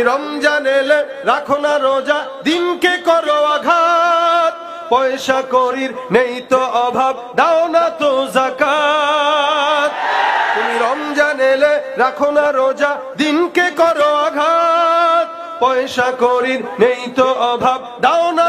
তুমি রমজান এলে রাখো না রোজা, দিনকে করো আঘাত। পয়সা করির নেই তো অভাব, দাও না তো জাকাত। তুমি রমজান এলে রাখো না রোজা, দিনকে করো আঘাত। পয়সা করির নেই তো অভাব, দাও না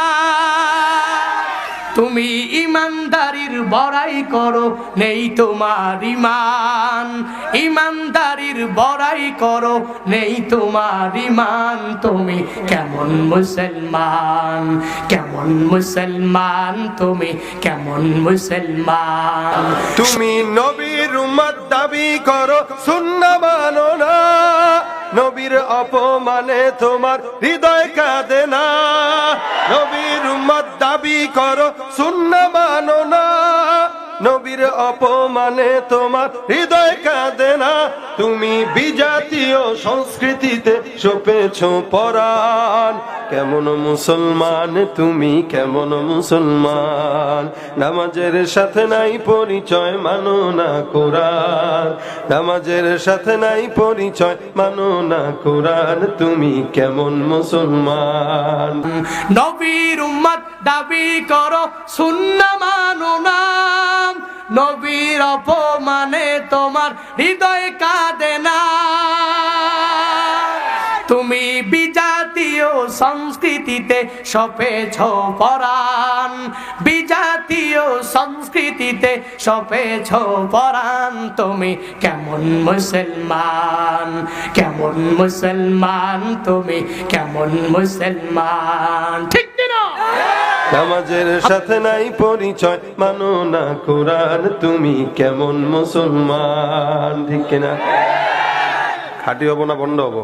তুমি ইমানদারির বড়াই করো, নেই তোমার ইমান ইমানদারির বড়াই করো, নেই তোমার ইমান তুমি কেমন মুসলমান কেমন মুসলমান, তুমি কেমন মুসলমান। তুমি নবীর উম্মত দাবি করো শূন্য মানো না। নবীর অপমানে তোমার হৃদয় কাঁদে না। নবীর উম্মত দাবি করো শূন্য মানো না। নবীর অপমানে তোমার হৃদয় কাঁদে না। তুমি বিজাতীয় সংস্কৃতিতে সপেছ পরাণ। কেমন মুসলমান, তুমি কেমন মুসলমান? নামাজের সাথে নাই পরিচয়, মানো না কোরআন। নামাজের সাথে নাই পরিচয়, মানো না কোরআন। তুমি কেমন মুসলমান? নবীর উম্মত দাবি করো শূন্য মানো নাম নবীর অপমানে তোমার হৃদয় কাঁদে না। তুমি বিজাতীয় সংস্কৃতিতে সপেছ পরাণ। বিজাতীয় সংস্কৃতিতে সপেছ পরাণ। তুমি কেমন মুসলমান? কেমন মুসলমান? তুমি কেমন মুসলমান? ঠিক নামাজের সাথে নাই পরিচয়, মানো না কোরআন, তুমি কেমন মুসলমান, ঠিক কিনা? খাটি হব না, বন্ধ হব?